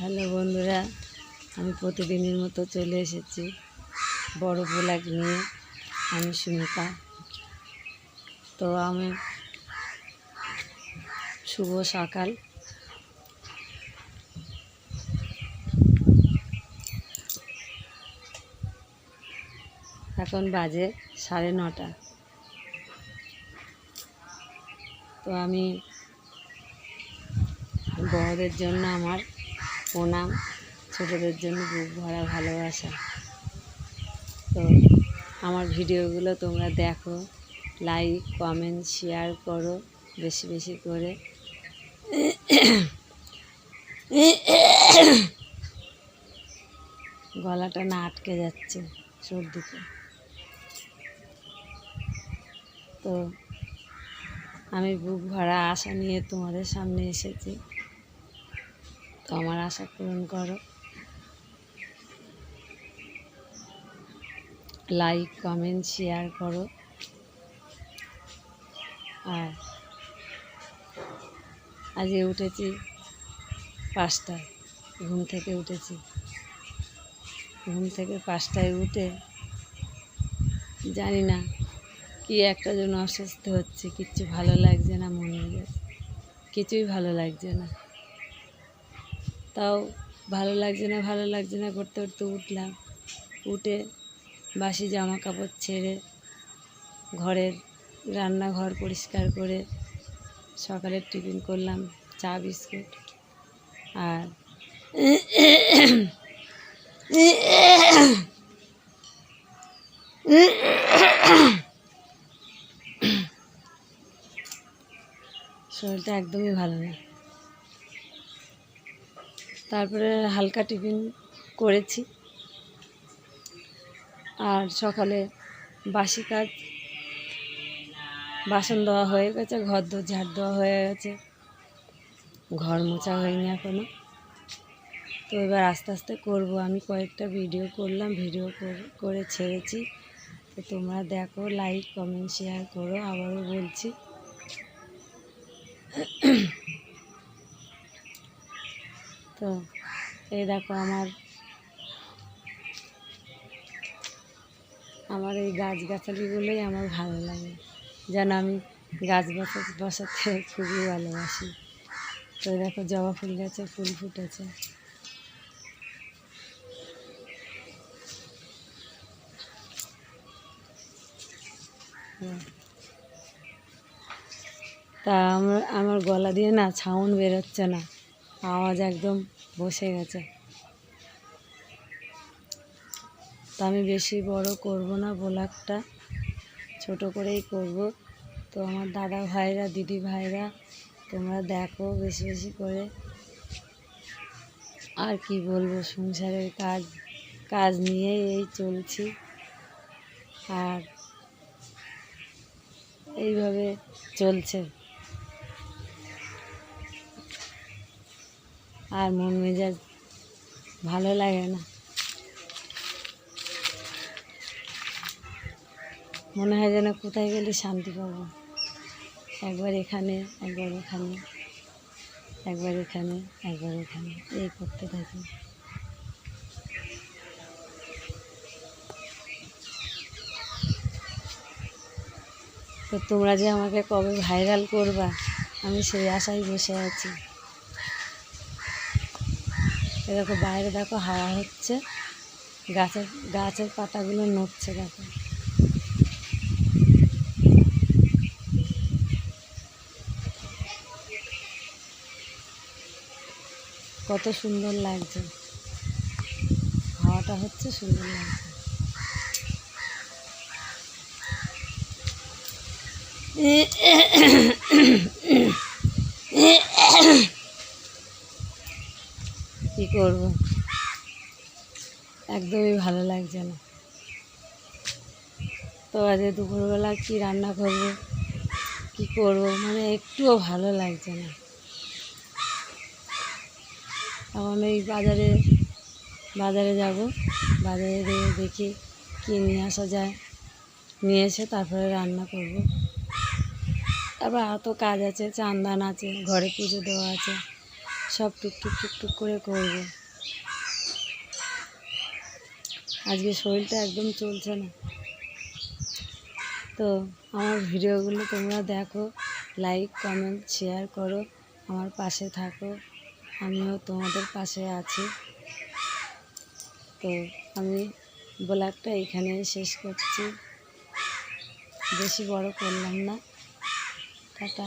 Hello বন্ধুরা, আমি প্রতিদিনের মতো চলে এসেছি বড় ব্লাগ নিয়ে, আমি সুমিতা। তো আমি শুভ সকাল। এখন বাজে সাড়ে নটা। তো আমি বড়দের জন্য আমার প্রণাম ছোটদের জন্য বুক ভরা ভালোবাসা। তো আমার ভিডিওগুলো তোমরা দেখো লাইক কমেন্ট শেয়ার করো বেশি বেশি করে। গলাটা না আটকে যাচ্ছে সর্দিতে। তো আমি বুক ভরা আশা নিয়ে তোমাদের সামনে এসেছি। তো আমার আশা পূরণ করো। লাইক কমেন্ট শেয়ার করো। আর আজকে উঠেছি পাঁচটায়, ঘুম থেকে উঠেছি। ঘুম থেকে পাঁচটায় উঠে জানি না কি একটা জন্য অসুস্থ হচ্ছে, কিচ্ছু ভালো লাগছে না, মনে মেজাজ কিছুই ভালো লাগছে না। তাও ভালো লাগছে না, ভালো লাগছে না করতে করতে উঠলাম। উঠে বাসি জামা কাপড় ছেড়ে ঘরের রান্নাঘর পরিষ্কার করে সকালের টিফিন করলাম, চা, বিস্কুট আর শরীরটা একদমই ভালো না। তারপরে হালকা টিফিন করেছি। আর সকালে বাসি কাজ, বাসন দেওয়া হয়ে গেছে, ঘর দোর ঝাড় দেওয়া হয়ে গেছে, ঘর মোছা হয়নি এখনও তো এবার আস্তে আস্তে করব। আমি কয়েকটা ভিডিও করলাম, ভিডিও করে- করে ছেড়েছি। তো তোমরা দেখো লাইক কমেন্ট শেয়ার করো, আবারও বলছি। তো এই দেখো আমার আমার এই গাছগাছালিগুলোই আমার ভালো লাগে। যেন আমি গাছ বসা, বসাতে খুবই ভালোবাসি। তো এই দেখো জবা ফুল গাছে ফুল ফুটেছে। তা আমার আমার গলা দিয়ে না ছাউন বেরোচ্ছে না। আওয়াজ একদম বসে গেছে। তো আমি বেশি বড় করব না, ব্লগটা ছোট করেই করব। তো আমার দাদা ভাইরা, দিদি ভাইরা, তোমরা দেখো বেশি বেশি করে। আর কি বলব, সংসারের কাজ কাজ নিয়েই এই চলছি। আর এইভাবে চলছে। আর মন মেজাজ ভালো লাগে না। মনে হয় যেন কোথায় গেলে শান্তি পাবো। একবার এখানে, একবার ওখানে, একবার এখানে, একবার ওখানে, এই করতে থাকি। তো তোমরা যে আমাকে কবে ভাইরাল করবা, আমি সেই আশায় বসে আছি। দেখো বাইরে দেখো হাওয়া হচ্ছে গাছের গাছের পাতাগুলো নড়ছে দেখো কত সুন্দর লাগছে হাওয়াটা হচ্ছে সুন্দর লাগছে কি করব। একদমই ভালো লাগছে না। তো আজ দুপুরবেলা কি রান্না করব, কি করব মানে একটুও ভালো লাগছে না। এখন এই বাজারে বাজারে যাব। বাজারে গিয়ে দেখি কী নিয়ে আসা যায়। নিয়ে এসে তারপরে রান্না করব। তারপর আরও তো কাজ আছে, চান্দান আছে, ঘরে পুজো দেওয়া আছে। সব টুকটুক টুকটুক করে করব। আজকে শরীরটা একদম চলছে না। তো আমার ভিডিওগুলো তোমরা দেখো লাইক কমেন্ট শেয়ার করো, আমার পাশে থাকো, আমিও তোমাদের পাশে আছি। তো আমি ব্লগটা এখানেই শেষ করছি। বেশি বড় করলাম না। টাটা।